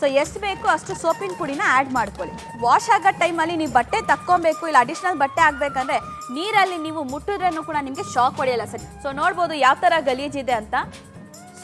So ಎಷ್ಟು ಬೇಕು ಅಷ್ಟು ಸೋಪಿನ ಪುಡಿನ ಆ್ಯಡ್ ಮಾಡ್ಕೊಳ್ಳಿ. ವಾಶ್ ಆಗೋ ಟೈಮಲ್ಲಿ ನೀವು ಬಟ್ಟೆ ತಕ್ಕೊಬೇಕು, ಇಲ್ಲ ಅಡಿಷ್ನಲ್ ಬಟ್ಟೆ ಆಗಬೇಕಂದ್ರೆ ನೀರಲ್ಲಿ ನೀವು ಮುಟ್ಟಿದ್ರೂ ಕೂಡ ನಿಮಗೆ ಶಾಕ್ ಹೊಡೆಯಲ್ಲ ಸರ್. ಸೊ ನೋಡ್ಬೋದು ಯಾವ ಥರ ಗಲೀಜಿದೆ ಅಂತ.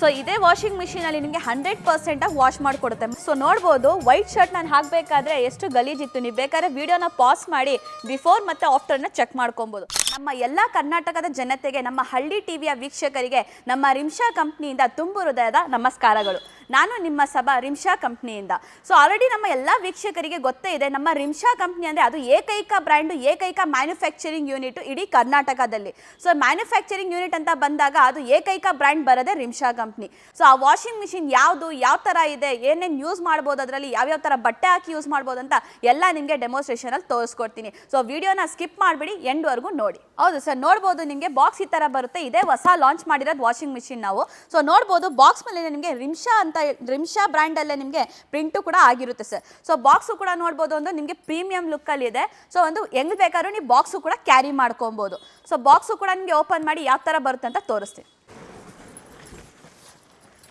ಸೊ ಇದೇ ವಾಷಿಂಗ್ ಮಿಷಿನಲ್ಲಿ ನಿಮಗೆ ಹಂಡ್ರೆಡ್ ಪರ್ಸೆಂಟಾಗಿ ವಾಶ್ ಮಾಡಿಕೊಡುತ್ತೆ. ಸೊ ನೋಡ್ಬೋದು ವೈಟ್ ಶರ್ಟ್ ನಾನು ಹಾಕಬೇಕಾದ್ರೆ ಎಷ್ಟು ಗಲೀಜಿತ್ತು ನೀವು ಬೇಕಾದ್ರೆ ವಿಡಿಯೋನ ಪಾಸ್ ಮಾಡಿ ಬಿಫೋರ್ ಮತ್ತು ಆಫ್ಟರ್ನ ಚೆಕ್ ಮಾಡ್ಕೊಬೋದು. ನಮ್ಮ ಎಲ್ಲ ಕರ್ನಾಟಕದ ಜನತೆಗೆ, ನಮ್ಮ ಹಳ್ಳಿ ಟಿವಿಯ ವೀಕ್ಷಕರಿಗೆ, ನಮ್ಮ ರಿಮ್ಶಾ ಕಂಪ್ನಿಯಿಂದ ತುಂಬು ಹೃದಯದ ನಮಸ್ಕಾರಗಳು. ನಾನು ನಿಮ್ಮ ಸಭಾ ರಿಮ್ಶಾ ಕಂಪ್ನಿಯಿಂದ ಸೊ ಆಲ್ರೆಡಿ ನಮ್ಮ ಎಲ್ಲ ವೀಕ್ಷಕರಿಗೆ ಗೊತ್ತೇ ಇದೆ, ನಮ್ಮ ರಿಮ್ಶಾ ಕಂಪ್ನಿ ಅಂದರೆ ಅದು ಏಕೈಕ ಬ್ರ್ಯಾಂಡು ಏಕೈಕ ಮ್ಯಾನುಫ್ಯಾಕ್ಚರಿಂಗ್ ಯೂನಿಟ್ ಇಡೀ ಕರ್ನಾಟಕದಲ್ಲಿ. ಸೊ ಮ್ಯಾನುಫ್ಯಾಕ್ಚರಿಂಗ್ ಯೂನಿಟ್ ಅಂತ ಬಂದಾಗ ಅದು ಏಕೈಕ ಬ್ರ್ಯಾಂಡ್ ಬರೋದೇ ರಿಮ್ಶಾ ಕಂಪ್ನಿ ಸೊ ಆ ವಾಷಿಂಗ್ ಮಿಷಿನ್ ಯಾವುದು, ಯಾವ ಥರ ಇದೆ, ಏನೇನು ಯೂಸ್ ಮಾಡ್ಬೋದು, ಅದರಲ್ಲಿ ಯಾವ್ಯಾವ ಥರ ಬಟ್ಟೆ ಹಾಕಿ ಯೂಸ್ ಮಾಡ್ಬೋದು ಅಂತ ಎಲ್ಲ ನಿಮಗೆ ಡೆಮೋಸ್ಟ್ರೇಷನಲ್ಲಿ ತೋರಿಸ್ಕೊಡ್ತೀನಿ. ಸೊ ವಿಡಿಯೋನ ಸ್ಕಿಪ್ ಮಾಡಿಬಿಡಿ, ಎಂಡ್ವರೆಗೂ ನೋಡಿ. ಹೌದು ಸರ್, ನೋಡ್ಬೋದು ನಿಮಗೆ ಬಾಕ್ಸ್ ಈ ಥರ ಬರುತ್ತೆ. ಇದೇ ಹೊಸ ಲಾಂಚ್ ಮಾಡಿರೋದು ವಾಷಿಂಗ್ ಮಿಷಿನ್ ನಾವು. ಸೊ ನೋಡ್ಬೋದು ಬಾಕ್ಸ್ ಮೇಲೆ ನಿಮಗೆ ರಿಮ್ಷಾ ಅಂತ ರಿಮ್ಷಾ ಬ್ರ್ಯಾಂಡಲ್ಲೇ ನಿಮಗೆ ಪ್ರಿಂಟು ಕೂಡ ಆಗಿರುತ್ತೆ ಸರ್. ಸೊ ಬಾಕ್ಸು ಕೂಡ ನೋಡ್ಬೋದು ಒಂದು ನಿಮಗೆ ಪ್ರೀಮಿಯಂ ಲುಕ್ಕಲ್ಲಿ ಇದೆ. ಸೊ ಒಂದು ಹೆಂಗ್ ಬೇಕಾದ್ರೂ ನೀವು ಬಾಕ್ಸು ಕೂಡ ಕ್ಯಾರಿ ಮಾಡ್ಕೊಬೋದು. ಸೊ ಬಾಕ್ಸು ಕೂಡ ನಿಮಗೆ ಓಪನ್ ಮಾಡಿ ಯಾವ ಥರ ಬರುತ್ತೆ ಅಂತ ತೋರಿಸ್ತೀನಿ.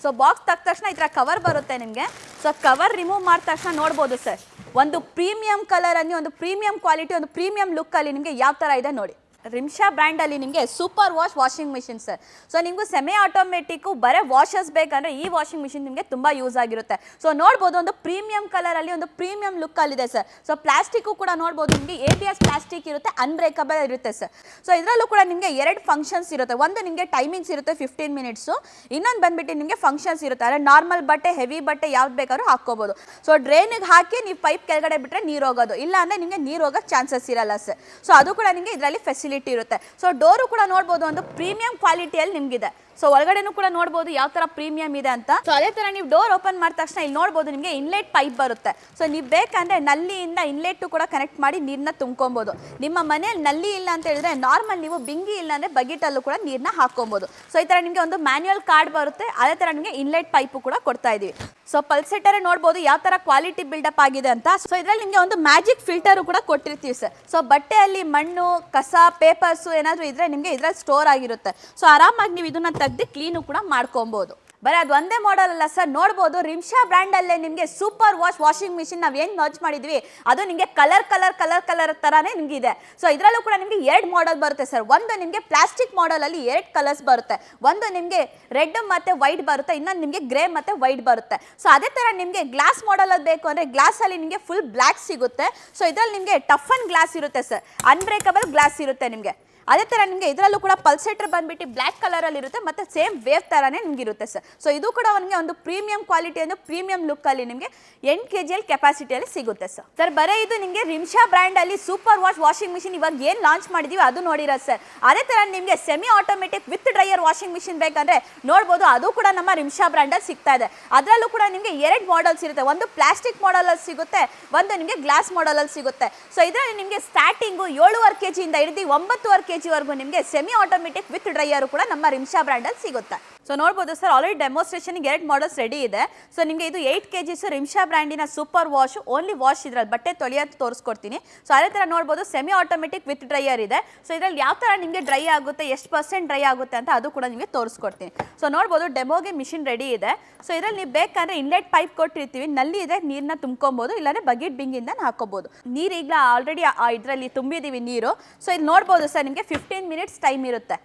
ಸೊ ಬಾಕ್ಸ್ ತಕ್ಕ ತಕ್ಷಣ ಈ ಥರ ಕವರ್ ಬರುತ್ತೆ ನಿಮಗೆ. ಸೊ ಕವರ್ ರಿಮೂವ್ ಮಾಡಿದ ತಕ್ಷಣ ನೋಡ್ಬೋದು ಸರ್. ಒಂದು ಪ್ರೀಮಿಯಂ ಕಲರಲ್ಲಿ ಒಂದು ಪ್ರೀಮಿಯಂ ಕ್ವಾಲಿಟಿ ಒಂದು ಪ್ರೀಮಿಯಂ ಲುಕ್ಕಲ್ಲಿ ನಿಮಗೆ ಯಾವ ಥರ ಇದೆ ನೋಡಿ. ರಿಮ್ಶಾ ಬ್ರ್ಯಾಂಡಲ್ಲಿ ನಿಮಗೆ super wash washing machine sir. So ನಿಮಗೂ ಸೆಮಿ ಆಟೋಮೆಟಿಕ್ಕು ಬರೀ ವಾಷಸ್ ಬೇಕಂದ್ರೆ ಈ ವಾಷಿಂಗ್ ಮಿಷಿನ್ ನಿಮಗೆ ತುಂಬ ಯೂಸ್ ಆಗಿರುತ್ತೆ. ಸೊ ನೋಡ್ಬೋದು ಒಂದು ಪ್ರೀಮಿಯಂ ಕಲರಲ್ಲಿ ಒಂದು ಪ್ರೀಮಿಯಂ ಲುಕ್ಕಲ್ಲಿದೆ ಸರ್. ಸೊ ಪ್ಲಾಸ್ಟಿಕ್ಕು ಕೂಡ ನೋಡ್ಬೋದು ನಿಮಗೆ ಎ ಬಿ ಎಸ್ ಪ್ಲಾಸ್ಟಿಕ್ ಇರುತ್ತೆ ಅನ್ಬ್ರೇಕಬಲ್ ಇರುತ್ತೆ ಸರ್. ಸೊ ಇದರಲ್ಲೂ ಕೂಡ ನಿಮಗೆ ಎರಡು ಫಂಕ್ಷನ್ಸ್ ಇರುತ್ತೆ. ಒಂದು ನಿಮಗೆ ಟೈಮಿಂಗ್ಸ್ ಇರುತ್ತೆ ಫಿಫ್ಟೀನ್ ಮಿನಿಟ್ಸು ಇನ್ನೊಂದು ಬಂದ್ಬಿಟ್ಟು ನಿಮಗೆ ಫಂಕ್ಷನ್ಸ್ ಇರುತ್ತೆ. ಅಂದರೆ ನಾರ್ಮಲ್ ಬಟ್ಟೆ ಹೆವಿ ಬಟ್ಟೆ ಯಾವ್ದು ಬೇಕಾದ್ರೂ ಹಾಕ್ಕೋಬೋದು. ಸೊ ಡ್ರೈನಿಗೆ ಹಾಕಿ ನೀವು ಪೈಪ್ ಕೆಳಗಡೆ ಬಿಟ್ಟರೆ ನೀರು ಹೋಗೋದು. ಇಲ್ಲ ಅಂದರೆ ನಿಮಗೆ ನೀರು ಹೋಗೋಕ್ಕೆ ಚಾನ್ಸಸ್ ಇರಲ್ಲ ಸರ್. ಸೊ ಅದು ಕೂಡ ನಿಮಗೆ ಇದರಲ್ಲಿ ಫೆಸಿಲಿಟಿ ಇರುತ್ತೆ. ಸೊ ಡೋರು ಕೂಡ ನೋಡ್ಬೋದು ಒಂದು ಪ್ರೀಮಿಯಂ ಕ್ವಾಲಿಟಿಯಲ್ಲಿ ನಿಮಗಿದೆ. ಸೊ ಒಳಗಡೆನೂ ಕೂಡ ನೋಡಬಹುದು ಯಾವ ತರ ಪ್ರೀಮಿಯಂ ಇದೆ ಅಂತ. ಸೊ ಅದೇ ತರ ನೀವು ಡೋರ್ ಓಪನ್ ಮಾಡಿದ ತಕ್ಷಣ ಇಲ್ಲಿ ನೋಡಬಹುದು ನಿಮಗೆ ಇನ್ಲೆಟ್ ಪೈಪ್ ಬರುತ್ತೆ. ಸೊ ನೀವು ಬೇಕಂದ್ರೆ ನಲ್ಲಿಯಿಂದ ಇನ್ಲೆಟ್ ಕೂಡ ಕನೆಕ್ಟ್ ಮಾಡಿ ನೀರನ್ನ ತುಂಬ್ಕೊಬಹುದು ನಿಮ್ಮ ಮನೆಯಲ್ಲಿ ನಲ್ಲಿ ಇಲ್ಲ ಅಂತ ಹೇಳಿದ್ರೆ ನಾರ್ಮಲ್ ನೀವು ಬಿಂಗಿ ಇಲ್ಲ ಅಂದ್ರೆ ಬಗೆಟಲ್ಲೂ ಕೂಡ ನೀರನ್ನ ಹಾಕೊಬಹುದು ಸೊ ಈ ತರ ನಿಮಗೆ ಒಂದು ಮ್ಯಾನ್ಯುಯಲ್ ಕಾರ್ಡ್ ಬರುತ್ತೆ. ಅದೇ ತರ ನಿಮಗೆ ಇನ್ಲೆಟ್ ಪೈಪ್ ಕೂಡ ಕೊಡ್ತಾ ಇದೀವಿ. ಸೊ ಪಲ್ಸೆಟರ್ ನೋಡಬಹುದು ಯಾವ ತರ ಕ್ವಾಲಿಟಿ ಬಿಲ್ಡಪ್ ಆಗಿದೆ ಅಂತ. ಸೊ ಇದರಲ್ಲಿ ನಿಮಗೆ ಒಂದು ಮ್ಯಾಜಿಕ್ ಫಿಲ್ಟರ್ ಕೂಡ ಕೊಟ್ಟಿರ್ತೀವಿ ಸರ್ ಸೊ ಬಟ್ಟೆಯಲ್ಲಿ ಮಣ್ಣು, ಕಸ ಪೇಪರ್ಸ್ ಏನಾದರೂ ಇದ್ರೆ ನಿಮಗೆ ಇದ್ರಲ್ಲಿ ಸ್ಟೋರ್ ಆಗಿರುತ್ತೆ. ಸೊ ಆರಾಮಾಗಿ ನೀವು ಇದನ್ನ ತೆಗ್ದು ಕ್ಲೀನು ಕೂಡ ಮಾಡ್ಕೊಬೋದು. ಬರೀ ಅದು ಒಂದೇ ಮಾಡೆಲ್ ಅಲ್ಲ ಸರ್, ನೋಡ್ಬೋದು ರಿಮ್ಶಾ ಬ್ರ್ಯಾಂಡಲ್ಲೇ ನಿಮಗೆ ಸೂಪರ್ ವಾಶ್ ವಾಷಿಂಗ್ ಮಿಷಿನ್ ನಾವು ಏನು ಲಾಂಚ್ ಮಾಡಿದ್ವಿ, ಅದು ನಿಮಗೆ ಕಲರ್ ಕಲರ್ ಕಲರ್ ಕಲರ್ ಥರನೇ ನಿಮಗೆ ಇದೆ. ಸೊ ಇದರಲ್ಲೂ ಕೂಡ ನಿಮಗೆ ಎರಡು ಮಾಡೆಲ್ ಬರುತ್ತೆ ಸರ್. ಒಂದು ನಿಮಗೆ ಪ್ಲಾಸ್ಟಿಕ್ ಮಾಡೆಲಲ್ಲಿ ಎರಡು ಕಲರ್ಸ್ ಬರುತ್ತೆ. ಒಂದು ನಿಮಗೆ ರೆಡ್ ಮತ್ತು ವೈಟ್ ಬರುತ್ತೆ, ಇನ್ನೊಂದು ನಿಮಗೆ ಗ್ರೇ ಮತ್ತು ವೈಟ್ ಬರುತ್ತೆ. ಸೊ ಅದೇ ಥರ ನಿಮಗೆ ಗ್ಲಾಸ್ ಮಾಡೆಲಲ್ಲಿ ಬೇಕು ಅಂದರೆ ಗ್ಲಾಸಲ್ಲಿ ನಿಮಗೆ ಫುಲ್ ಬ್ಲ್ಯಾಕ್ ಸಿಗುತ್ತೆ. ಸೊ ಇದರಲ್ಲಿ ನಿಮಗೆ ಟಫ್ ಅಂಡ್ ಗ್ಲಾಸ್ ಇರುತ್ತೆ ಸರ್. ಅನ್ಬ್ರೇಕಬಲ್ ಗ್ಲಾಸ್ ಇರುತ್ತೆ ನಿಮಗೆ. ಅದೇ ಥರ ನಿಮಗೆ ಇದರಲ್ಲೂ ಕೂಡ ಪಲ್ಸೇಟರ್ ಬಂದ್ಬಿಟ್ಟು ಬ್ಲ್ಯಾಕ್ ಕಲರಲ್ಲಿ ಇರುತ್ತೆ, ಮತ್ತು ಸೇಮ್ ವೇವ್ ಥರನೇ ನಿಮ್ಗೆ ಇರುತ್ತೆ ಸರ್ ಸೊ ಇದು ಕೂಡ ಅವನಿಗೆ ಒಂದು ಪ್ರೀಮಿಯಂ ಕ್ವಾಲಿಟಿ ಒಂದು ಪ್ರೀಮಿಯಂ ಲುಕ್ಕಲ್ಲಿ ನಿಮಗೆ ಎಂಟು ಕೆ ಜಿಯಲ್ಲಿ ಕೆಪಾಸಿಟಿಯಲ್ಲಿ ಸಿಗುತ್ತೆ ಸರ್ ಸರ್ ಬರೀ ಇದು ನಿಮಗೆ ರಿಮ್ಶಾ ಬ್ರ್ಯಾಂಡಲ್ಲಿ ಸೂಪರ್ ವಾಶ್ ವಾಷಿಂಗ್ ಮಿಷಿನ್ ಇವಾಗ ಏನು ಲಾಂಚ್ ಮಾಡಿದೀವಿ ಅದು ನೋಡಿರ ಸರ್ ಅದೇ ಥರ ನಿಮಗೆ semi automatic with dryer washing machine ಬೇಕಂದ್ರೆ ನೋಡ್ಬೋದು, ಅದು ಕೂಡ ನಮ್ಮ ರಿಮ್ಶಾ ಬ್ರ್ಯಾಂಡಲ್ಲಿ ಸಿಗ್ತಾ ಇದೆ. ಅದರಲ್ಲೂ ಕೂಡ ನಿಮಗೆ ಎರಡು ಮಾಡಲ್ಸ್ ಇರುತ್ತೆ. ಒಂದು ಪ್ಲಾಸ್ಟಿಕ್ ಮಾಡಲಲ್ಲಿ ಸಿಗುತ್ತೆ, ಒಂದು ನಿಮಗೆ ಗ್ಲಾಸ್ ಮಾಡೆಲಲ್ಲಿ ಸಿಗುತ್ತೆ. ಸೊ ಇದರಲ್ಲಿ ನಿಮಗೆ ಸ್ಟಾರ್ಟಿಂಗು ಏಳುವರೆ ಕೆ ಜಿಯಿಂದ ಹಿಡಿದು ಒಂಬತ್ತುವರೆ ಕೆ ಜಿವರೆಗೂ ನಿಮಗೆ ಸೆಮಿ ಆಟೋಮೆಟಿಕ್ ವಿತ್ ಡ್ರೈಯರು ಕೂಡ ನಮ್ಮ ರಿಮ್ಷಾ ಬ್ರ್ಯಾಂಡಲ್ಲಿ ಸಿಗುತ್ತೆ. ಸೊ ನೋಡ್ಬೋದು ಸರ್ ಆಲ್ರೆಡಿ ಡೆಮೋಸ್ಟ್ರೇಷನ್ಗೆ ಎರಡು ಮಾಡಲ್ಸ್ ರೆಡಿ ಇದೆ. ಸೊ ನಿಮಗೆ ಇದು ಏಯ್ಟ್ ಕೆ ಜಿಸ್ ರಿಮ್ಷಾ ಬ್ರ್ಯಾಂಡಿನ ಸೂಪರ್ ವಾಶ್ ಓನ್ಲಿ ವಾಶ್ ಇದ್ರಲ್ಲಿ, ಬಟ್ಟೆ ತೊಳೆಯೋದು ತೋರಿಸ್ಕೊಡ್ತೀನಿ. ಸೊ ಅದೇ ಥರ ನೋಡ್ಬೋದು ಸೆಮಿ ಆಟೋಮೆಟಿಕ್ ವಿತ್ ಡ್ರೈಯರ್ ಇದೆ. ಸೊ ಇದರಲ್ಲಿ ಯಾವ ಥರ ನಿಮಗೆ ಡ್ರೈ ಆಗುತ್ತೆ, ಎಷ್ಟು ಪರ್ಸೆಂಟ್ ಡ್ರೈ ಆಗುತ್ತೆ ಅಂತ ಅದು ಕೂಡ ನಿಮಗೆ ತೋರಿಸ್ಕೊಡ್ತೀನಿ. ಸೊ ನೋಡ್ಬೋದು ಡೆಮೋಗೆ ಮಿಷಿನ್ ರೆಡಿ ಇದೆ. ಸೊ ಇದರಲ್ಲಿ ನೀವು ಬೇಕಂದ್ರೆ ಇನ್ಲೆಟ್ ಪೈಪ್ ಕೊಟ್ಟಿರ್ತೀವಿ. ನಲ್ಲಿ ಇದೆ ನೀರನ್ನ ತುಂಬ್ಕೊಬೋದು, ಇಲ್ಲಾಂದ್ರೆ ಬಕೆಟ್ ಬಿಂಗಿಂದ ಹಾಕೋಬೋದು. ನೀರು ಈಗ ಆಲ್ರೆಡಿ ಇದರಲ್ಲಿ ತುಂಬಿದ್ದೀವಿ ನೀರು. ಸೊ ಇಲ್ಲಿ ನೋಡ್ಬೋದು ಸರ್ ನಿಮಗೆ ಫಿಫ್ಟೀನ್ ಮಿನಿಟ್ಸ್ ಟೈಮ್ ಇರುತ್ತೆ.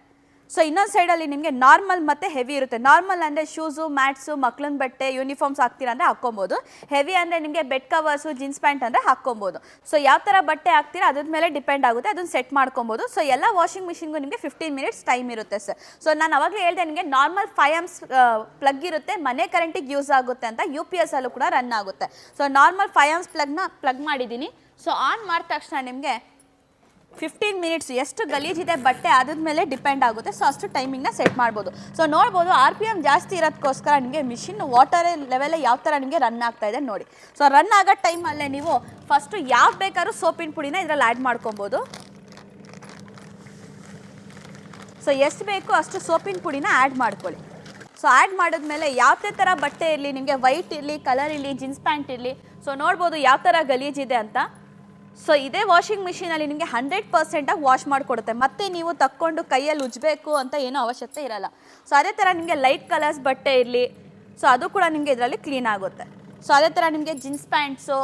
ಸೊ ಇನ್ನೊಂದು ಸೈಡಲ್ಲಿ ನಿಮಗೆ ನಾರ್ಮಲ್ ಮತ್ತು ಹೆವಿ ಇರುತ್ತೆ. ನಾರ್ಮಲ್ ಅಂದರೆ ಶೂಸು ಮ್ಯಾಟ್ಸು ಮಕ್ಳನ್ನ ಬಟ್ಟೆ ಯೂನಿಫಾರ್ಮ್ಸ್ ಹಾಕ್ತೀರ ಅಂದರೆ ಹಾಕ್ಕೊಬೋದು. ಹೆವಿ ಅಂದರೆ ನಿಮಗೆ ಬೆಡ್ ಕವರ್ಸು ಜೀನ್ಸ್ ಪ್ಯಾಂಟ್ ಅಂದರೆ ಹಾಕ್ಕೊಬೋದು. ಸೊ ಯಾವ ಥರ ಬಟ್ಟೆ ಹಾಕ್ತೀರ ಅದ್ರ ಮೇಲೆ ಡಿಪೆಂಡ್ ಆಗುತ್ತೆ. ಅದನ್ನು ಸೆಟ್ ಮಾಡ್ಕೊಬೋದು. ಸೊ ಎಲ್ಲ ವಾಷಿಂಗ್ ಮಿಷಿನ್ಗೂ ನಿಮಗೆ ಫಿಫ್ಟೀನ್ ಮಿನಿಟ್ಸ್ ಟೈಮ್ ಇರುತ್ತೆ ಸರ್ ಸೊ ನಾನು ಅವಾಗಲೇ ಹೇಳಿದೆ ನಿಮಗೆ ನಾರ್ಮಲ್ ಫೈ ಆಮ್ಸ್ ಪ್ಲಗ್ ಇರುತ್ತೆ. ಮನೆ ಕರೆಂಟಿಗೆ ಯೂಸ್ ಆಗುತ್ತೆ ಅಂತ ಯು ಪಿ ಎಸ್ ಅಲ್ಲೂ ಕೂಡ ರನ್ ಆಗುತ್ತೆ. ಸೊ ನಾರ್ಮಲ್ ಫೈ ಆಮ್ಸ್ ಪ್ಲಗ್ನ ಪ್ಲಗ್ ಮಾಡಿದ್ದೀನಿ. ಸೊ ಆನ್ ಮಾಡಿದ ತಕ್ಷಣ ನಿಮಗೆ ಫಿಫ್ಟೀನ್ ಮಿನಿಟ್ಸ್ ಎಷ್ಟು ಗಲೀಜಿದೆ ಬಟ್ಟೆ ಆದ್ಮೇಲೆ ಡಿಪೆಂಡ್ ಆಗುತ್ತೆ. ಸೊ ಅಷ್ಟು ಟೈಮಿಂಗ್ನ ಸೆಟ್ ಮಾಡ್ಬೋದು. ಸೊ ನೋಡ್ಬೋದು ಆರ್ ಪಿ ಎಂ ಜಾಸ್ತಿ ಇರೋದಕ್ಕೋಸ್ಕರ ನಿಮಗೆ ಮಿಷಿನ್ ವಾಟರ್ ಲೆವೆಲ್ ಯಾವ ಥರ ನಿಮಗೆ ರನ್ ಆಗ್ತಾ ಇದೆ ನೋಡಿ. ಸೊ ರನ್ ಆಗೋ ಟೈಮಲ್ಲೇ ನೀವು ಫಸ್ಟು ಯಾವ ಬೇಕಾದ್ರೂ ಸೋಪಿನ ಪುಡಿನ ಇದರಲ್ಲಿ ಆ್ಯಡ್ ಮಾಡ್ಕೊಬೋದು. ಸೊ ಎಷ್ಟು ಬೇಕು ಅಷ್ಟು ಸೋಪಿನ ಪುಡಿನ ಆ್ಯಡ್ ಮಾಡ್ಕೊಳ್ಳಿ. ಸೊ ಆ್ಯಡ್ ಮಾಡಿದ್ಮೇಲೆ ಯಾವುದೇ ಥರ ಬಟ್ಟೆ ಇರಲಿ, ನಿಮಗೆ ವೈಟ್ ಇರಲಿ ಕಲರ್ ಇರಲಿ ಜೀನ್ಸ್ ಪ್ಯಾಂಟ್ ಇರಲಿ. ಸೊ ನೋಡ್ಬೋದು ಯಾವ ಥರ ಗಲೀಜಿದೆ ಅಂತ. ಸೊ ಇದೇ ವಾಷಿಂಗ್ ಮಿಷಿನಲ್ಲಿ ನಿಮಗೆ ಹಂಡ್ರೆಡ್ ಪರ್ಸೆಂಟಾಗಿ ವಾಶ್ ಮಾಡಿಕೊಡುತ್ತೆ. ಮತ್ತೆ ನೀವು ತಕ್ಕೊಂಡು ಕೈಯಲ್ಲಿ ಉಜ್ಬೇಕು ಅಂತ ಏನೂ ಅವಶ್ಯಕತೆ ಇರಲ್ಲ. ಸೊ ಅದೇ ಥರ ನಿಮಗೆ ಲೈಟ್ ಕಲರ್ಸ್ ಬಟ್ಟೆ ಇರಲಿ. ಸೊ ಅದು ಕೂಡ ನಿಮಗೆ ಇದರಲ್ಲಿ ಕ್ಲೀನ್ ಆಗುತ್ತೆ. ಸೊ ಅದೇ ಥರ ನಿಮಗೆ jeans pants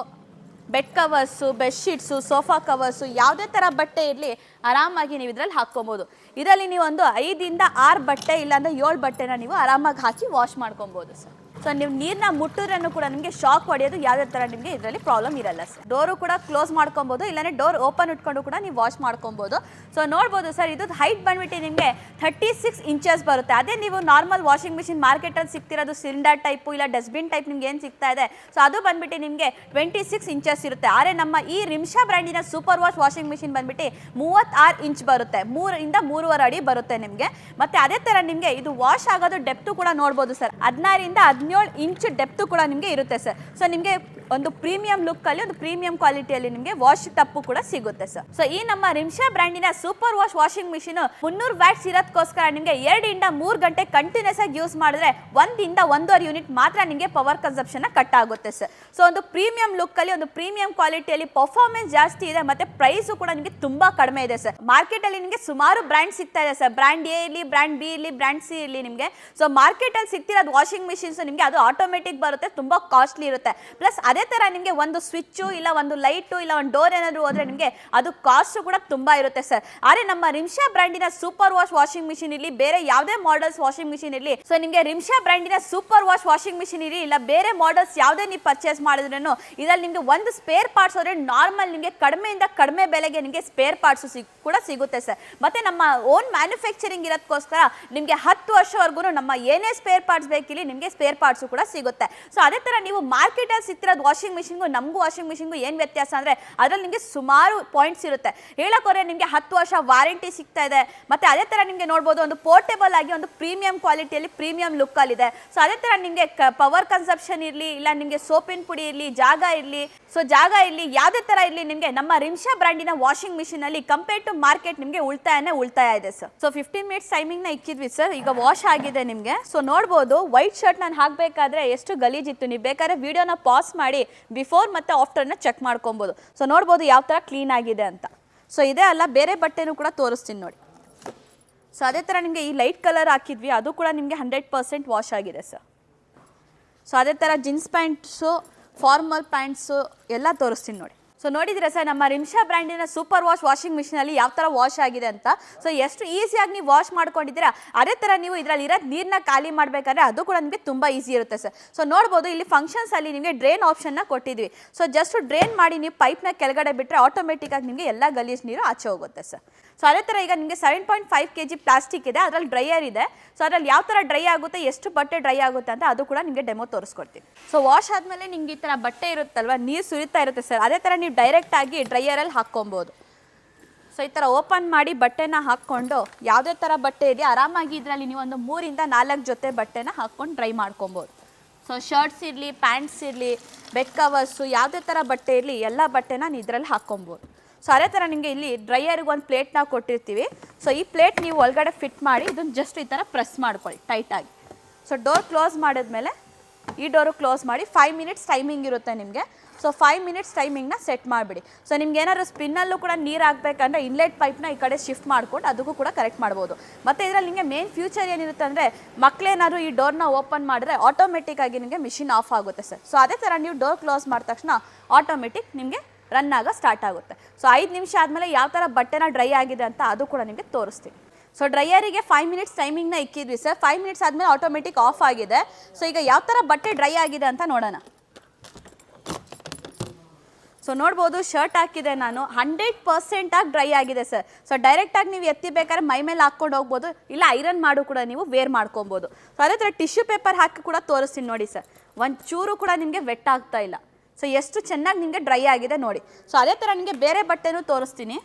bed covers bedsheets sofa covers ಯಾವುದೇ ಥರ ಬಟ್ಟೆ ಇರಲಿ ಆರಾಮಾಗಿ ನೀವು ಇದರಲ್ಲಿ ಹಾಕ್ಕೊಬೋದು. ಇದರಲ್ಲಿ ನೀವು ಒಂದು ಐದಿಂದ ಆರು ಬಟ್ಟೆ ಇಲ್ಲಾಂದರೆ ಏಳು ಬಟ್ಟೆನ ನೀವು ಆರಾಮಾಗಿ ಹಾಕಿ ವಾಶ್ ಮಾಡ್ಕೊಬೋದು ಸರ್ ಸೊ ನೀವು ನೀರನ್ನ ಮುಟ್ಟಿದ್ರೂ ಕೂಡ ನಿಮಗೆ ಶಾಕ್ ಹೊಡೆಯೋದು ಯಾವುದೇ ಥರ ನಿಮಗೆ ಇದರಲ್ಲಿ ಪ್ರಾಬ್ಲಮ್ ಇರಲ್ಲ ಸರ್ ಡೋರು ಕೂಡ ಕ್ಲೋಸ್ ಮಾಡ್ಕೊಬೋದು, ಇಲ್ಲಾಂದರೆ ಡೋರ್ ಓಪನ್ ಇಟ್ಕೊಂಡು ಕೂಡ ನೀವು ವಾಶ್ ಮಾಡ್ಕೊಬೋದು. ಸೊ ನೋಡ್ಬೋದು ಸರ್ ಇದು ಹೈಟ್ ಬಂದ್ಬಿಟ್ಟು ನಿಮಗೆ ಥರ್ಟಿ ಸಿಕ್ಸ್ ಇಂಚಸ್ ಬರುತ್ತೆ. ಅದೇ ನೀವು ನಾರ್ಮಲ್ ವಾಷಿಂಗ್ ಮಿಷಿನ್ ಮಾರ್ಕೆಟಲ್ಲಿ ಸಿಗ್ತಿರೋದು ಸಿಲಿಂಡರ್ ಟೈಪು ಇಲ್ಲ ಡಸ್ಟ್ಬಿನ್ ಟೈಪ್ ನಿಮ್ಗೆ ಏನು ಸಿಗ್ತಾ ಇದೆ? ಸೊ ಅದು ಬಂದ್ಬಿಟ್ಟು ನಿಮಗೆ ಟ್ವೆಂಟಿ ಸಿಕ್ಸ್ ಇಂಚಸ್ ಇರುತ್ತೆ. ಆದರೆ ನಮ್ಮ ಈ ರಿಮ್ಷಾ ಬ್ರ್ಯಾಂಡಿನ ಸೂಪರ್ ವಾಶ್ ವಾಷಿಂಗ್ ಮಿಷಿನ್ ಬಂದ್ಬಿಟ್ಟು ಮೂವತ್ತಾರು ಇಂಚ್ ಬರುತ್ತೆ. ಮೂರರಿಂದ ಮೂರುವರೆ ಅಡಿ ಬರುತ್ತೆ ನಿಮಗೆ. ಮತ್ತೆ ಅದೇ ಥರ ನಿಮಗೆ ಇದು ವಾಶ್ ಆಗೋದು ಡೆಪ್ತು ಕೂಡ ನೋಡ್ಬೋದು ಸರ್ ಹದಿನಾರಿಂದ ಹದಿನೇಳು ಇಂಚ್ ಡೆಪ್ತು ಕೂಡ ನಿಮಗೆ ಇರುತ್ತೆ ಸರ್ ಸೊ ನಿಮಗೆ ಒಂದು ಪ್ರೀಮಿಯಂ ಲುಕ್ಕಲ್ಲಿ ಒಂದು ಪ್ರೀಮಿಯಂ ಕ್ವಾಲಿಟಿಯಲ್ಲಿ ನಿಮಗೆ ವಾಶ್ ತಪ್ಪು ಕೂಡ ಸಿಗುತ್ತೆ ಸರ್ ಸೊ ಈ ನಮ್ಮ ರಿಮ್ಶಾ ಬ್ರ್ಯಾಂಡಿನ ಸೂಪರ್ ವಾಶ್ ವಾಷಿಂಗ್ ಮಿಷಿನ್ ಮುನ್ನೂರು ವ್ಯಾಟ್ಸ್ ಇರೋದಕ್ಕೋಸ್ಕರ ನಿಮಗೆ ಎರಡರಿಂದ ಮೂರು ಗಂಟೆ ಕಂಟಿನ್ಯೂಸ್ ಆಗಿ ಯೂಸ್ ಮಾಡಿದ್ರೆ ಒಂದಿಂದ ಒಂದೂವರೆ ಯೂನಿಟ್ ಮಾತ್ರ ನಿಮಗೆ ಪವರ್ ಕನ್ಸಪ್ಷನ್ ಕಟ್ ಆಗುತ್ತೆ ಸರ್ ಸೊ ಒಂದು ಪ್ರೀಮಿಯಂ ಲುಕ್ಕಲ್ಲಿ ಒಂದು ಪ್ರೀಮಿಯಂ ಕ್ವಾಲಿಟಿಯಲ್ಲಿ ಪರ್ಫಾರ್ಮೆನ್ಸ್ ಜಾಸ್ತಿ ಇದೆ ಮತ್ತೆ ಪ್ರೈಸು ಕೂಡ ನಿಮಗೆ ತುಂಬಾ ಕಡಿಮೆ ಇದೆ ಸರ್ ಮಾರ್ಕೆಟ್ ಅಲ್ಲಿ ನಿಮಗೆ ಸುಮಾರು ಬ್ರ್ಯಾಂಡ್ ಸಿಗ್ತಾ ಇದೆ ಸರ್ ಬ್ರ್ಯಾಂಡ್ ಎ ಇರಲಿ ಬ್ರ್ಯಾಂಡ್ ಬಿ ಇರಲಿ ಬ್ರ್ಯಾಂಡ್ ಸಿ ಇರಲಿ ನಿಮಗೆ. ಸೊ ಮಾರ್ಕೆಟ್ ಅಲ್ಲಿ ಸಿಗ್ತಿರೋದು ವಾಷಿಂಗ್ ಮಿಷಿನ್ಸ್ ನಿಮಗೆ ಅದು ಆಟೋಮೆಟಿಕ್ ಬರುತ್ತೆ, ತುಂಬಾ ಕಾಸ್ಟ್ಲಿ ಇರುತ್ತೆ. ಪ್ಲಸ್ ಅದೇ ಥರ ನಿಮಗೆ ಒಂದು ಸ್ವಿಚ್ಚು ಇಲ್ಲ ಒಂದು ಲೈಟು ಇಲ್ಲ ಒಂದು ಡೋರ್ ಏನಾದರೂ ಹೋದ್ರೆ ನಿಮಗೆ ಅದು ಕಾಸ್ಟ್ ಕೂಡ ತುಂಬಾ ಇರುತ್ತೆ ಸರ್ ಆದರೆ ನಮ್ಮ ರಿಮ್ಶಾ ಬ್ರ್ಯಾಂಡಿನ ಸೂಪರ್ ವಾಶ್ ವಾಷಿಂಗ್ ಮಿಷಿನ್ ಇಲ್ಲಿ ಬೇರೆ ಯಾವುದೇ ಮಾಡಲ್ಸ್ ವಾಷಿಂಗ್ ಮಿಷಿನ್ ಇಲ್ಲಿ ಸೊ ನಿಮಗೆ ರಿಮ್ಶಾ ಬ್ರ್ಯಾಂಡಿನ ಸೂಪರ್ ವಾಶ್ ವಾಷಿಂಗ್ ಮಿಷಿನ್ ಇರಲಿ, ಇಲ್ಲ ಬೇರೆ ಮಾಡಲ್ಸ್ ಯಾವುದೇ ನೀವು ಪರ್ಚೇಸ್ ಮಾಡಿದ್ರೂ ಇದರಲ್ಲಿ ನಿಮಗೆ ಒಂದು ಸ್ಪೇರ್ ಪಾರ್ಟ್ಸ್ ಹೋದ್ರೆ ನಾರ್ಮಲ್ ನಿಮಗೆ ಕಡಿಮೆಯಿಂದ ಕಡಿಮೆ ಬೆಲೆಗೆ ನಿಮಗೆ ಸ್ಪೇರ್ ಪಾರ್ಟ್ಸ್ ಸಿಗ್, ಕೂಡ ಸಿಗುತ್ತೆ ಸರ್ ಮತ್ತೆ ನಮ್ಮ ಓನ್ ಮ್ಯಾನುಫ್ಯಾಕ್ಚರಿಂಗ್ ಇರೋದಕ್ಕೋಸ್ಕರ ನಿಮಗೆ ಹತ್ತು ವರ್ಷವರೆಗೂ ನಮ್ಮ ಏನೇ ಸ್ಪೇರ್ ಪಾರ್ಟ್ಸ್ ಬೇಕಿಲ್ಲಿ ನಿಮಗೆ ಸ್ಪೇರ್ ಪಾರ್ಟ್ಸು ಕೂಡ ಸಿಗುತ್ತೆ. ಸೊ ಅದೇ ಥರ ನೀವು ಮಾರ್ಕೆಟಲ್ಲಿ ಸಿಗ್ತಿರೋದು ವಾಷಿಂಗ್ ಮಿಷಿನ್ಗೂ ನಮಗೂ ವಾಷಿಂಗ್ ಮಿಷಿನ್ಗೂ ಏನು ವ್ಯತ್ಯಾಸ ಅಂದರೆ ಅದರಲ್ಲಿ ನಿಮಗೆ ಸುಮಾರು ಪಾಯಿಂಟ್ಸ್ ಇರುತ್ತೆ. ಹೇಳೋಕ್ಕೋರೆ ನಿಮಗೆ ಹತ್ತು ವರ್ಷ ವಾರಂಟಿ ಸಿಗ್ತಾ ಇದೆ. ಮತ್ತೆ ಅದೇ ಥರ ನಿಮಗೆ ನೋಡ್ಬೋದು ಒಂದು ಪೋರ್ಟೇಬಲ್ ಆಗಿ ಒಂದು ಪ್ರೀಮಿಯಂ ಕ್ವಾಲಿಟಿಯಲ್ಲಿ ಪ್ರೀಮಿಯಂ ಲುಕ್ಕಲ್ಲಿದೆ ಸೊ ಅದೇ ಥರ ನಿಮಗೆ ಪವರ್ ಕನ್ಸಪ್ಷನ್ ಇರಲಿ, ಇಲ್ಲ ನಿಮಗೆ ಸೋಪಿನ ಪುಡಿ ಇರಲಿ, ಜಾಗ ಇರಲಿ. ಸೊ ಜಾಗ ಇರಲಿ, ಯಾವುದೇ ಥರ ಇರಲಿ ನಿಮಗೆ ನಮ್ಮ ರಿಮ್ಷಾ ಬ್ರ್ಯಾಂಡಿನ ವಾಷಿಂಗ್ ಮಿಷಿನಲ್ಲಿ ಕಂಪೇರ್ ಟು ಮಾರ್ಕೆಟ್ ನಿಮಗೆ ಉಳ್ತಾಯನೇ ಉಳ್ತಾಯ ಇದೆ ಸರ್ ಸೊ ಫಿಫ್ಟೀನ್ ಮಿನಿಟ್ಸ್ ಟೈಮಿಂಗ್ನ ಇಕ್ಕಿದ್ವಿ ಸರ್ ಈಗ ವಾಶ್ ಆಗಿದೆ ನಿಮಗೆ. ಸೊ ನೋಡ್ಬೋದು ವೈಟ್ ಶರ್ಟ್ ನಾನು ಹಾಕಬೇಕಾದ್ರೆ ಎಷ್ಟು ಗಲೀಜಿತ್ತು. ನೀವು ಬೇಕಾದ್ರೆ ವಿಡಿಯೋನ ಪಾಸ್ ಮಾಡಿ ಬಿಫೋರ್ ಮತ್ತು ಆಫ್ಟರ್ನ ಚೆಕ್ ಮಾಡ್ಕೊಬೋದು. ಸೊ ನೋಡ್ಬೋದು ಯಾವ ಥರ ಕ್ಲೀನ್ ಆಗಿದೆ ಅಂತ. ಸೊ ಇದೇ ಅಲ್ಲ, ಬೇರೆ ಬಟ್ಟೆನೂ ಕೂಡ ತೋರಿಸ್ತೀನಿ ನೋಡಿ. ಸೊ ಅದೇ ಥರ ನಿಮಗೆ ಈ ಲೈಟ್ ಕಲರ್ ಹಾಕಿದ್ವಿ, ಅದು ಕೂಡ ನಿಮಗೆ ಹಂಡ್ರೆಡ್ ಪರ್ಸೆಂಟ್ ವಾಶ್ ಆಗಿದೆ ಸರ್. ಸೊ ಅದೇ ಥರ ಜೀನ್ಸ್ ಪ್ಯಾಂಟ್ಸು, ಫಾರ್ಮಲ್ ಪ್ಯಾಂಟ್ಸು ಎಲ್ಲ ತೋರಿಸ್ತೀನಿ ನೋಡಿ. ಸೊ ನೋಡಿದ್ರೆ ಸರ್, ನಮ್ಮ ರಿಮ್ಷಾ ಬ್ರ್ಯಾಂಡಿನ ಸೂಪರ್ ವಾಶ್ ವಾಷಿಂಗ್ ಮಿಷಿನಲ್ಲಿ ಯಾವ ಥರ ವಾಶ್ ಆಗಿದೆ ಅಂತ. ಸೊ ಎಷ್ಟು ಈಸಿಯಾಗಿ ನೀವು ವಾಶ್ ಮಾಡ್ಕೊಂಡಿದ್ದೀರಾ, ಅದೇ ಥರ ನೀವು ಇದರಲ್ಲಿ ಇರೋ ನೀರನ್ನ ಖಾಲಿ ಮಾಡಬೇಕಾದ್ರೆ ಅದು ಕೂಡ ನಿಮಗೆ ತುಂಬ ಈಸಿ ಇರುತ್ತೆ ಸರ್. ಸೊ ನೋಡ್ಬೋದು, ಇಲ್ಲಿ ಫಂಕ್ಷನ್ಸಲ್ಲಿ ನಿಮಗೆ ಡ್ರೈನ್ ಆಪ್ಷನ್ನ ಕೊಟ್ಟಿದ್ವಿ. ಸೊ ಜಸ್ಟ್ ಡ್ರೈನ್ ಮಾಡಿ ನೀವು ಪೈಪ್ನ ಕೆಳಗಡೆ ಬಿಟ್ಟರೆ ಆಟೋಮೆಟಿಕ್ಕಾಗಿ ನಿಮಗೆ ಎಲ್ಲ ಗಲೀಜು ನೀರು ಆಚೆ ಹೋಗುತ್ತೆ ಸರ್. ಸೊ ಅದೇ ಥರ ಈಗ ನಿಮಗೆ seven point five K G plastic ಇದೆ. ಅದರಲ್ಲಿ ಡ್ರೈಯರ್ ಇದೆ. ಸೊ ಅದರಲ್ಲಿ ಯಾವ ಥರ ಡ್ರೈ ಆಗುತ್ತೆ, ಎಷ್ಟು ಬಟ್ಟೆ ಡ್ರೈ ಆಗುತ್ತೆ ಅಂತ ಅದು ಕೂಡ ನಿಮಗೆ ಡೆಮೋ ತೋರಿಸ್ಕೊಡ್ತೀನಿ. ಸೊ ವಾಶ್ ಆದಮೇಲೆ ನಿಮಗೆ ಈ ಥರ ಬಟ್ಟೆ ಇರುತ್ತಲ್ವ, ನೀರು ಸುರಿತಾ ಇರುತ್ತೆ ಸರ್. ಅದೇ ಥರ ನೀವು ಡೈರೆಕ್ಟಾಗಿ ಡ್ರೈಯರಲ್ಲಿ ಹಾಕ್ಕೊಬೋದು. ಸೊ ಈ ಥರ ಓಪನ್ ಮಾಡಿ ಬಟ್ಟೆನ ಹಾಕ್ಕೊಂಡು, ಯಾವುದೇ ಥರ ಬಟ್ಟೆ ಇದೆ ಆರಾಮಾಗಿ ಇದರಲ್ಲಿ ನೀವು ಒಂದು ಮೂರಿಂದ ನಾಲ್ಕು ಜೊತೆ ಬಟ್ಟೆನ ಹಾಕ್ಕೊಂಡು ಡ್ರೈ ಮಾಡ್ಕೊಬೋದು. ಸೊ ಶರ್ಟ್ಸ್ ಇರಲಿ ಪ್ಯಾಂಟ್ಸ್ ಇರಲಿ ಬೆಡ್ ಕವರ್ಸು ಯಾವುದೇ ಥರ ಬಟ್ಟೆ ಇರಲಿ, ಎಲ್ಲ ಬಟ್ಟೆನ ನೀವು ಇದರಲ್ಲಿ ಹಾಕ್ಕೊಬೋದು. ಸೊ ಅದೇ ಥರ ನಿಮಗೆ ಇಲ್ಲಿ ಡ್ರೈಯರ್ಗೆ ಒಂದು ಪ್ಲೇಟ್ನ ಕೊಟ್ಟಿರ್ತೀವಿ. ಸೊ ಈ ಪ್ಲೇಟ್ ನೀವು ಒಳಗಡೆ ಫಿಟ್ ಮಾಡಿ ಇದನ್ನು ಜಸ್ಟ್ ಈ ಥರ ಪ್ರೆಸ್ ಮಾಡ್ಕೊಳ್ಳಿ ಟೈಟಾಗಿ ಸೊ ಡೋರ್ ಕ್ಲೋಸ್ ಮಾಡಿದ್ಮೇಲೆ ಈ ಡೋರು ಕ್ಲೋಸ್ ಮಾಡಿ ಫೈವ್ ಮಿನಿಟ್ಸ್ ಟೈಮಿಂಗ್ ಇರುತ್ತೆ ನಿಮಗೆ. ಸೊ ಫೈವ್ ಮಿನಿಟ್ಸ್ ಟೈಮಿಂಗ್ನ ಸೆಟ್ ಮಾಡಿಬಿಡಿ. ಸೊ ನಿಮ್ಗೆ ಏನಾದ್ರು ಸ್ಪಿನ್ನಲ್ಲೂ ಕೂಡ ನೀರು ಹಾಕಬೇಕಂದ್ರೆ ಇನ್ಲೆಟ್ ಪೈಪ್ನ ಈ ಕಡೆ ಶಿಫ್ಟ್ ಮಾಡಿಕೊಂಡು ಅದಕ್ಕೂ ಕೂಡ ಕರೆಕ್ಟ್ ಮಾಡ್ಬೋದು. ಮತ್ತು ಇದರಲ್ಲಿ ನಿಮಗೆ ಮೇನ್ ಫ್ಯೂಚರ್ ಏನಿರುತ್ತೆ ಅಂದರೆ ಮಕ್ಕಳೇನಾದ್ರು ಈ ಡೋರ್ನ ಓಪನ್ ಮಾಡಿದ್ರೆ ಆಟೋಮೆಟಿಕ್ ಆಗಿ ನಿಮಗೆ ಮಿಷಿನ್ ಆಫ್ ಆಗುತ್ತೆ ಸರ್. ಸೊ ಅದೇ ಥರ ನೀವು ಡೋರ್ ಕ್ಲೋಸ್ ಮಾಡಿದ ತಕ್ಷಣ ಆಟೋಮೆಟಿಕ್ ನಿಮಗೆ ರನ್ ಆಗ ಸ್ಟಾರ್ಟ್ ಆಗುತ್ತೆ. ಸೊ, ಐದು ನಿಮಿಷ ಆದಮೇಲೆ ಯಾವ ಥರ ಬಟ್ಟೆನ ಡ್ರೈ ಆಗಿದೆ ಅಂತ ಅದು ಕೂಡ ನಿಮಗೆ ತೋರಿಸ್ತೀನಿ. ಸೊ, ಡ್ರೈಯರಿಗೆ ಫೈವ್ ಮಿನಿಟ್ಸ್ ಟೈಮಿಂಗ್ನ ಇಕ್ಕಿದ್ವಿ ಸರ್. ಫೈವ್ ಮಿನಿಟ್ಸ್ ಆದಮೇಲೆ ಆಟೋಮೆಟಿಕ್ ಆಫ್ ಆಗಿದೆ. ಸೊ, ಈಗ ಯಾವ ಥರ ಬಟ್ಟೆ ಡ್ರೈ ಆಗಿದೆ ಅಂತ ನೋಡೋಣ. ಸೊ, ನೋಡ್ಬೋದು ಶರ್ಟ್ ಹಾಕಿದೆ ನಾನು. ಹಂಡ್ರೆಡ್ ಪರ್ಸೆಂಟ್ ಆಗಿ ಡ್ರೈ ಆಗಿದೆ ಸರ್. ಸೊ ಡೈರೆಕ್ಟಾಗಿ ನೀವು ಎತ್ತಿ ಬೇಕಾದ್ರೆ ಮೈ ಮೇಲೆ ಹಾಕ್ಕೊಂಡು ಹೋಗ್ಬೋದು. ಇಲ್ಲ ಐರನ್ ಮಾಡು ಕೂಡ ನೀವು ವೇರ್ ಮಾಡ್ಕೊಬೋದು. ಸೊ, ಅದೇ ಥರ ಟಿಶ್ಯೂ ಪೇಪರ್ ಹಾಕಿ ಕೂಡ ತೋರಿಸ್ತೀನಿ ನೋಡಿ ಸರ್. ಒಂದು ಚೂರು ಕೂಡ ನಿಮಗೆ ವೆಟ್ ಆಗ್ತಾ ಇಲ್ಲ. ಸೊ ಎಷ್ಟು ಚೆನ್ನಾಗಿ ನಿಮಗೆ ಡ್ರೈ ಆಗಿದೆ ನೋಡಿ. ಸೊ ಅದೇ ಥರ ನಿಮಗೆ ಬೇರೆ ಬಟ್ಟೆನೂ ತೋರಿಸ್ತೀನಿ.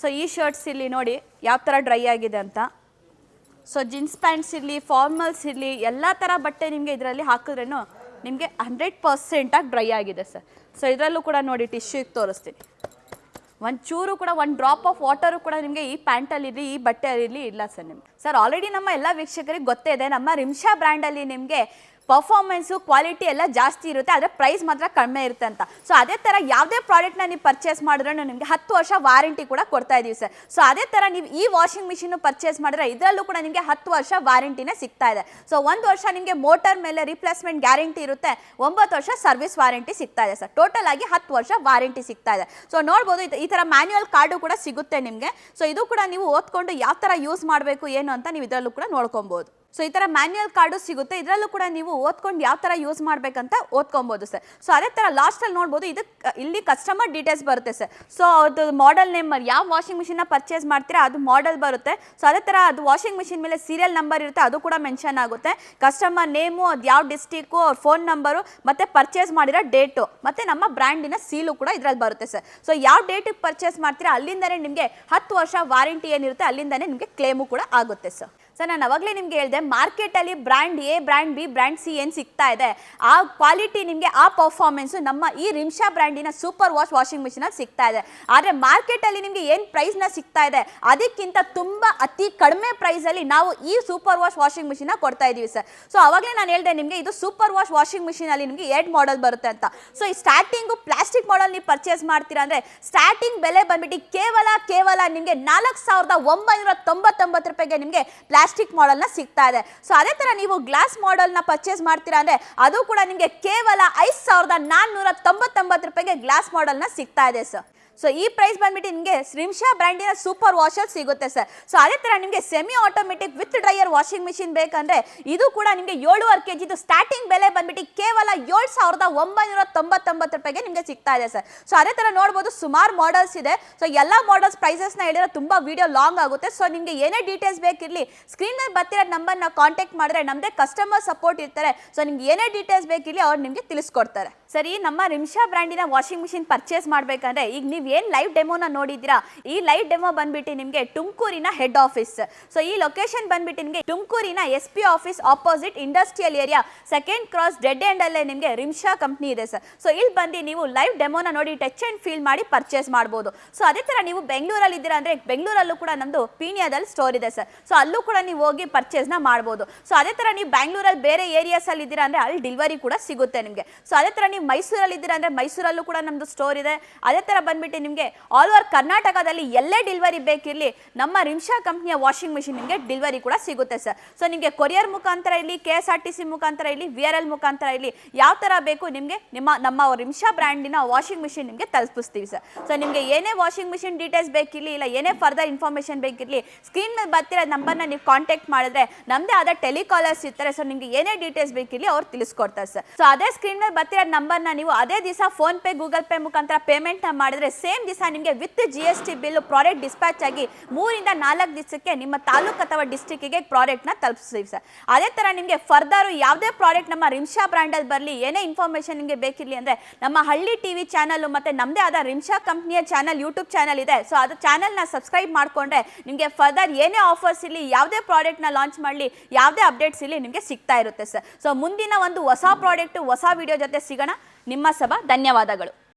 ಸೊ ಈ ಶರ್ಟ್ಸ್ ಇಲ್ಲಿ ನೋಡಿ ಯಾವ ಥರ ಡ್ರೈ ಆಗಿದೆ ಅಂತ. ಸೊ ಜೀನ್ಸ್ ಪ್ಯಾಂಟ್ಸ್ ಇರಲಿ ಫಾರ್ಮಲ್ಸ್ ಇರಲಿ, ಎಲ್ಲ ಥರ ಬಟ್ಟೆ ನಿಮಗೆ ಇದರಲ್ಲಿ ಹಾಕಿದ್ರೂ ನಿಮಗೆ ಹಂಡ್ರೆಡ್ ಪರ್ಸೆಂಟಾಗಿ ಡ್ರೈ ಆಗಿದೆ ಸರ್ ಸೊ ಇದರಲ್ಲೂ ಕೂಡ ನೋಡಿ ಟಿಶ್ಯೂಗೆ ತೋರಿಸ್ತೀನಿ. ಒಂದು ಚೂರು ಕೂಡ, ಒಂದು ಡ್ರಾಪ್ ಆಫ್ ವಾಟರು ಕೂಡ ನಿಮಗೆ ಈ ಪ್ಯಾಂಟಲ್ಲಿರಲಿ ಈ ಬಟ್ಟೆಯಲ್ಲಿ ಇಲ್ಲ ಸರ್ ನಿಮಗೆ. ಸರ್ ಆಲ್ರೆಡಿ ನಮ್ಮ ಎಲ್ಲ ವೀಕ್ಷಕರಿಗೆ ಗೊತ್ತೇ ಇದೆ, ನಮ್ಮ ರಿಮ್ಷಾ ಬ್ರ್ಯಾಂಡಲ್ಲಿ ನಿಮಗೆ ಪರ್ಫಾರ್ಮೆನ್ಸು ಕ್ವಾಲಿಟಿ ಎಲ್ಲ ಜಾಸ್ತಿ ಇರುತ್ತೆ, ಆದರೆ ಪ್ರೈಸ್ ಮಾತ್ರ ಕಡಿಮೆ ಇರುತ್ತೆ ಅಂತ. ಸೊ ಅದೇ ಥರ ಯಾವುದೇ ಪ್ರಾಡಕ್ಟ್ನ ನೀವು ಪರ್ಚೇಸ್ ಮಾಡಿದ್ರೆ ನಿಮಗೆ ಹತ್ತು ವರ್ಷ ವಾರಂಟಿ ಕೂಡ ಕೊಡ್ತಾ ಇದ್ದೀವಿ ಸರ್ ಸೊ ಅದೇ ಥರ ನೀವು ಈ ವಾಷಿಂಗ್ ಮಿಷಿನ್ ಪರ್ಚೇಸ್ ಮಾಡಿದ್ರೆ ಇದರಲ್ಲೂ ಕೂಡ ನಿಮಗೆ ಹತ್ತು ವರ್ಷ ವಾರಂಟಿನೇ ಸಿಗ್ತಾ ಇದೆ. ಸೊ ಒಂದು ವರ್ಷ ನಿಮಗೆ ಮೋಟರ್ ಮೇಲೆ ರಿಪ್ಲೇಸ್ಮೆಂಟ್ ಗ್ಯಾರಂಟಿ ಇರುತ್ತೆ, ಒಂಬತ್ತು ವರ್ಷ ಸರ್ವಿಸ್ ವಾರಂಟಿ ಸಿಗ್ತಾ ಇದೆ ಸರ್ ಟೋಟಲ್ ಆಗಿ ಹತ್ತು ವರ್ಷ ವಾರಂಟಿ ಸಿಗ್ತಾ ಇದೆ. ಸೊ ನೋಡ್ಬೋದು, ಈ ಥರ ಮ್ಯಾನ್ಯುವಲ್ ಕಾರ್ಡು ಕೂಡ ಸಿಗುತ್ತೆ ನಿಮಗೆ. ಸೊ ಇದು ಕೂಡ ನೀವು ಓದ್ಕೊಂಡು ಯಾವ ಥರ ಯೂಸ್ ಮಾಡಬೇಕು, ಏನು ಅಂತ ನೀವು ಇದರಲ್ಲೂ ಕೂಡ ನೋಡ್ಕೊಬೋದು. ಸೊ ಈ ಥರ ಮ್ಯಾನ್ಯುಯಲ್ ಕಾರ್ಡು ಸಿಗುತ್ತೆ. ಇದರಲ್ಲೂ ಕೂಡ ನೀವು ಓದ್ಕೊಂಡು ಯಾವ ಥರ ಯೂಸ್ ಮಾಡಬೇಕಂತ ಓದ್ಕೊಬೋದು ಸರ್. ಸೊ ಅದೇ ಥರ ಲಾಸ್ಟಲ್ಲಿ ನೋಡ್ಬೋದು, ಇದು ಇಲ್ಲಿ ಕಸ್ಟಮರ್ ಡೀಟೇಲ್ಸ್ ಬರುತ್ತೆ ಸರ್. ಸೊ ಅದು ಮಾಡೆಲ್ ನೇಮರ್ ಯಾವ ವಾಷಿಂಗ್ ಮಿಷಿನ್ನ ಪರ್ಚೇಸ್ ಮಾಡ್ತೀರಾ, ಅದು ಮಾಡೆಲ್ ಬರುತ್ತೆ. ಸೊ ಅದೇ ಥರ ಅದು ವಾಷಿಂಗ್ ಮಿಷಿನ್ ಮೇಲೆ ಸೀರಿಯಲ್ ನಂಬರ್ ಇರುತ್ತೆ, ಅದು ಕೂಡ ಮೆನ್ಷನ್ ಆಗುತ್ತೆ. ಕಸ್ಟಮರ್ ನೇಮು ಅದು ಯಾವ ಡಿಸ್ಟಿಕ್ಕು ಅವ್ರ ಫೋನ್ ನಂಬರು ಮತ್ತು ಪರ್ಚೇಸ್ ಮಾಡಿರೋ ಡೇಟು ಮತ್ತು ನಮ್ಮ ಬ್ರ್ಯಾಂಡಿನ ಸೀಲು ಕೂಡ ಇದರಲ್ಲಿ ಬರುತ್ತೆ ಸರ್. ಸೊ ಯಾವ ಡೇಟಿಗೆ ಪರ್ಚೇಸ್ ಮಾಡ್ತೀರಾ, ಅಲ್ಲಿಂದನೇ ನಿಮಗೆ ಹತ್ತು ವರ್ಷ ವಾರಂಟಿ ಏನಿರುತ್ತೆ, ಅಲ್ಲಿಂದನೇ ನಿಮಗೆ ಕ್ಲೇಮು ಕೂಡ ಆಗುತ್ತೆ ಸರ್. ಸರ್ ನಾನು ಅವಾಗಲೇ ನಿಮ್ಗೆ ಹೇಳಿದೆ, ಮಾರ್ಕೆಟಲ್ಲಿ brand A, brand B, brand C ಏನು ಸಿಗ್ತಾ ಇದೆ, ಆ ಕ್ವಾಲಿಟಿ ನಿಮಗೆ, ಆ ಪರ್ಫಾರ್ಮೆನ್ಸು ನಮ್ಮ ಈ ರಿಮ್ಶಾ ಬ್ರ್ಯಾಂಡಿನ ಸೂಪರ್ ವಾಶ್ ವಾಷಿಂಗ್ ಮಿಷಿನಲ್ಲಿ ಸಿಗ್ತಾ ಇದೆ. ಆದರೆ ಮಾರ್ಕೆಟಲ್ಲಿ ನಿಮಗೆ ಏನು ಪ್ರೈಸ್ನ ಸಿಗ್ತಾ ಇದೆ, ಅದಕ್ಕಿಂತ ತುಂಬ ಅತಿ ಕಡಿಮೆ ಪ್ರೈಸಲ್ಲಿ ನಾವು ಈ ಸೂಪರ್ ವಾಶ್ ವಾಷಿಂಗ್ ಮಿಷಿನ ಕೊಡ್ತಾ ಇದ್ದೀವಿ ಸರ್. ಸೊ ಅವಾಗಲೇ ನಾನು ಹೇಳಿದೆ ನಿಮಗೆ, ಇದು ಸೂಪರ್ ವಾಶ್ ವಾಷಿಂಗ್ ಮಿಷಿನಲ್ಲಿ ನಿಮಗೆ ಎರಡು ಮಾಡೆಲ್ ಬರುತ್ತೆ ಅಂತ. ಸೊ ಈ ಸ್ಟಾರ್ಟಿಂಗು ಪ್ಲಾಸ್ಟಿಕ್ ಮಾಡೆಲ್ ನೀವು ಪರ್ಚೇಸ್ ಮಾಡ್ತೀರಾ ಅಂದರೆ ಸ್ಟಾರ್ಟಿಂಗ್ ಬೆಲೆ ಬಂದ್ಬಿಟ್ಟು ಕೇವಲ ಕೇವಲ ನಿಮಗೆ ನಾಲ್ಕು ಸಾವಿರದ ಒಂಬೈನೂರ ತೊಂಬತ್ತೊಂಬತ್ತು ರೂಪಾಯಿಗೆ ನಿಮಗೆ ಪ್ಲಾಸ್ಟಿಕ್ ಮಾಡೆಲ್ನ ಸಿಗ್ತಾ ಇದೆ. ಸೊ ಅದೇ ಥರ ನೀವು ಗ್ಲಾಸ್ ಮಾಡೆಲ್ನ ಪರ್ಚೇಸ್ ಮಾಡ್ತೀರಾ ಅಂದರೆ ಅದು ಕೂಡ ನಿಮಗೆ ಕೇವಲ ಐದು ಸಾವಿರದ ನಾನ್ನೂರ ತೊಂಬತ್ತೊಂಬತ್ತು ರೂಪಾಯಿಗೆ ಗ್ಲಾಸ್ ಮಾಡೆಲ್ನ ಸಿಗ್ತಾ ಇದೆ ಸರ್ ಸೊ ಈ ಪ್ರೈಸ್ ಬಂದ್ಬಿಟ್ಟು ನಿಮಗೆ ಶ್ರೀಂಶಾ ಬ್ರ್ಯಾಂಡಿನ ಸೂಪರ್ ವಾಷರ್ ಸಿಗುತ್ತೆ ಸರ್ ಸೊ ಅದೇ ಥರ ನಿಮಗೆ semi automatic with dryer washing machine ಬೇಕಂದ್ರೆ ಇದು ಕೂಡ ನಿಮಗೆ ಏಳುವರೆ ಕೆ ಜಿದು ಸ್ಟಾರ್ಟಿಂಗ್ ಬೆಲೆ ಬಂದ್ಬಿಟ್ಟು ಕೇವಲ ಏಳು ಸಾವಿರದ ಒಂಬೈನೂರ ತೊಂಬತ್ತೊಂಬತ್ತು ರೂಪಾಯಿಗೆ ನಿಮಗೆ ಸಿಗ್ತಾ ಇದೆ ಸರ್ ಸೊ ಅದೇ ಥರ ನೋಡ್ಬೋದು ಸುಮಾರು ಮಾಡಲ್ಸ್ ಇದೆ. ಸೊ ಎಲ್ಲ ಮಾಡಲ್ಸ್ ಪ್ರೈಸಸ್ನ ಹೇಳಿದ್ರೆ ತುಂಬ ವಿಡಿಯೋ ಲಾಂಗ್ ಆಗುತ್ತೆ. ಸೊ ನಿಮಗೆ ಏನೇ ಡೀಟೇಲ್ಸ್ ಬೇಕಿರಲಿ ಸ್ಕ್ರೀನ್ ಮೇಲೆ ಬರ್ತಿರೋ ನಂಬರ್ನ ಕಾಂಟ್ಯಾಕ್ಟ್ ಮಾಡಿದ್ರೆ ನಮ್ಮದೇ ಕಸ್ಟಮರ್ ಸಪೋರ್ಟ್ ಇರ್ತಾರೆ. ಸೊ ನಿಮ್ಗೆ ಏನೇ ಡೀಟೇಲ್ಸ್ ಬೇಕಿರಲಿ ಅವ್ರು ನಿಮಗೆ ತಿಳಿಸ್ಕೊಡ್ತಾರೆ. ಸರಿ ನಮ್ಮ ರಿಮ್ಶಾ ಬ್ರ್ಯಾಂಡಿನ ವಾಷಿಂಗ್ ಮಿಷಿನ್ ಪರ್ಚೇಸ್ ಮಾಡಬೇಕಂದ್ರೆ ಈಗ ನೀವು ಏನು ಲೈವ್ ಡೆಮೋನ ನೋಡಿದ್ದೀರಾ? ಈ ಲೈವ್ ಡೆಮೋ ಬಂದ್ಬಿಟ್ಟು ನಿಮಗೆ ತುಮಕೂರಿನ ಹೆಡ್ ಆಫೀಸ್ ಸೊ ಈ ಲೊಕೇಶನ್ ಬಂದ್ಬಿಟ್ಟು ನಿಮಗೆ ತುಮಕೂರಿನ S P office opposite industrial area second cross dead end ಅಲ್ಲೇ ನಿಮಗೆ ರಿಮ್ಶಾ ಕಂಪ್ನಿ ಇದೆ ಸರ್ ಸೊ ಇಲ್ಲಿ ಬಂದು ನೀವು ಲೈವ್ ಡೆಮೋನ ನೋಡಿ ಟಚ್ ಆ್ಯಂಡ್ ಫೀಲ್ ಮಾಡಿ ಪರ್ಚೇಸ್ ಮಾಡ್ಬೋದು. ಸೊ ಅದೇ ಥರ ನೀವು ಬೆಂಗಳೂರಲ್ಲಿ ಇದ್ದೀರಾ ಅಂದರೆ ಬೆಂಗಳೂರಲ್ಲೂ ಕೂಡ ನಮ್ಮದು ಪೀಣಿಯಾದಲ್ಲಿ ಸ್ಟೋರ್ ಇದೆ ಸರ್ ಸೊ ಅಲ್ಲೂ ಕೂಡ ನೀವು ಹೋಗಿ ಪರ್ಚೇಸ್ನ ಮಾಡ್ಬೋದು. ಸೊ ಅದೇ ಥರ ನೀವು ಬ್ಯಾಂಗ್ಳೂರಲ್ಲಿ ಬೇರೆ ಏರಿಯಾಸಲ್ಲಿ ಇದ್ದೀರಾ ಅಂದರೆ ಅಲ್ಲಿ ಡೆಲಿವರಿ ಕೂಡ ಸಿಗುತ್ತೆ ನಿಮಗೆ. ಸೊ ಅದೇ ಥರ ನೀವು ಮೈಸೂರಲ್ಲಿ ಇದ್ದೀರಾ ಅಂದರೆ ಮೈಸೂರಲ್ಲೂ ಕೂಡ ನಮ್ಮದು ಸ್ಟೋರ್ ಇದೆ. ಅದೇ ಥರ ಬಂದ್ಬಿಟ್ಟು ನಿಮಗೆ ಆಲ್ ಓವರ್ ಕರ್ನಾಟಕದಲ್ಲಿ ಎಲ್ಲೇ ಡೆಲಿವರಿ ಬೇಕಿರಲಿ, ನಮ್ಮ ರಿಮ್ಶಾ ಕಂಪ್ನಿಯ ವಾಷಿಂಗ್ ಮಿಷಿನ್ ನಿಮಗೆ ಡೆಲಿವರಿ ಕೂಡ ಸಿಗುತ್ತೆ ಸರ್ ಸೊ ನಿಮಗೆ ಕೊರಿಯರ್ ಮುಖಾಂತರ ಇರಲಿ K S R T C ಮುಖಾಂತರ ಇರಲಿ ವಿ ಆರ್ ಎಲ್ ಮುಖಾಂತರ ಇರಲಿ, ಯಾವ ಥರ ಬೇಕು ನಿಮಗೆ ನಿಮ್ಮ, ನಮ್ಮ ರಿಮ್ಶಾ ಬ್ರ್ಯಾಂಡಿನ ವಾಷಿಂಗ್ ಮಿಷಿನ್ ನಿಮಗೆ ತಲುಪಿಸ್ತೀವಿ ಸರ್ ಸೊ ನಿಮಗೆ ಏನೇ ವಾಷಿಂಗ್ ಮಿಷಿನ್ ಡೀಟೇಲ್ಸ್ ಬೇಕಿರಲಿ, ಇಲ್ಲ ಏನೇ ಫರ್ದರ್ ಇನ್ಫಾರ್ಮೇಷನ್ ಬೇಕಿರಲಿ ಸ್ಕ್ರೀನ್ ಮೇಲೆ ಬರ್ತಿರೋ ನಂಬರ್ನ ನೀವು ಕಾಂಟ್ಯಾಕ್ಟ್ ಮಾಡಿದ್ರೆ ನಮ್ಮದೇ ಆದ ಟೆಲಿಕಾಲರ್ಸ್ ಇರ್ತಾರೆ ಸೊ ನಿಮಗೆ ಏನೇ ಡೀಟೇಲ್ಸ್ ಬೇಕಿರಲಿ ಅವ್ರು ತಿಳಿಸ್ಕೊಡ್ತಾರೆ ಸರ್ ಸೊ ಅದೇ ಸ್ಕ್ರೀನ್ ಮೇಲೆ ಬರ್ತಿರೋ ನಂಬರ್ನ ನೀವು ಅದೇ ದಿವಸ ಫೋನ್ ಪೇ ಗೂಗಲ್ ಪೇ ಮುಖಾಂತರ ಪೇಮೆಂಟ್ನ ಮಾಡಿದ್ರೆ ಸೇಮ್ ದಿವಸ ನಿಮಗೆ with G S T bill product dispatch ಆಗಿ ಮೂರಿಂದ ನಾಲ್ಕು ದಿವಸಕ್ಕೆ ನಿಮ್ಮ ತಾಲೂಕು ಅಥವಾ ಡಿಸ್ಟಿಕ್ಕಿಗೆ ಪ್ರಾಡಕ್ಟ್ನ ತಲುಪಿಸ್ತೀವಿ ಸರ್ ಅದೇ ಥರ ನಿಮಗೆ ಫರ್ದರ್ ಯಾವುದೇ ಪ್ರಾಡಕ್ಟ್ ನಮ್ಮ ರಿಮ್ಷಾ ಬ್ರ್ಯಾಂಡಲ್ಲಿ ಬರಲಿ, ಏನೇ ಇನ್ಫಾರ್ಮೇಷನ್ ನಿಮಗೆ ಬೇಕಿರಲಿ ಅಂದರೆ ನಮ್ಮ ಹಳ್ಳಿ ಟಿ ವಿ ಚಾನಲ್ ಮತ್ತು ನಮ್ಮದೇ ಆದ ರಿಮ್ಷಾ ಕಂಪ್ನಿಯ ಚಾನಲ್ ಯೂಟ್ಯೂಬ್ ಚಾನಲ್ ಇದೆ. ಸೊ ಅದು ಚಾನಲ್ನ ಸಬ್ಸ್ಕ್ರೈಬ್ ಮಾಡಿಕೊಂಡ್ರೆ ನಿಮಗೆ ಫರ್ದರ್ ಏನೇ ಆಫರ್ಸ್ ಇರಲಿ, ಯಾವುದೇ ಪ್ರಾಡಕ್ಟ್ನ ಲಾಂಚ್ ಮಾಡಲಿ, ಯಾವುದೇ ಅಪ್ಡೇಟ್ಸ್ ಇರಲಿ ನಿಮಗೆ ಸಿಗ್ತಾ ಇರುತ್ತೆ ಸರ್ ಸೊ ಮುಂದಿನ ಒಂದು ಹೊಸ ಪ್ರಾಡಕ್ಟು ಹೊಸ ವಿಡಿಯೋ ಜೊತೆ ಸಿಗೋಣ. ನಿಮ್ಮ ಸಭಾ ಧನ್ಯವಾದಗಳು.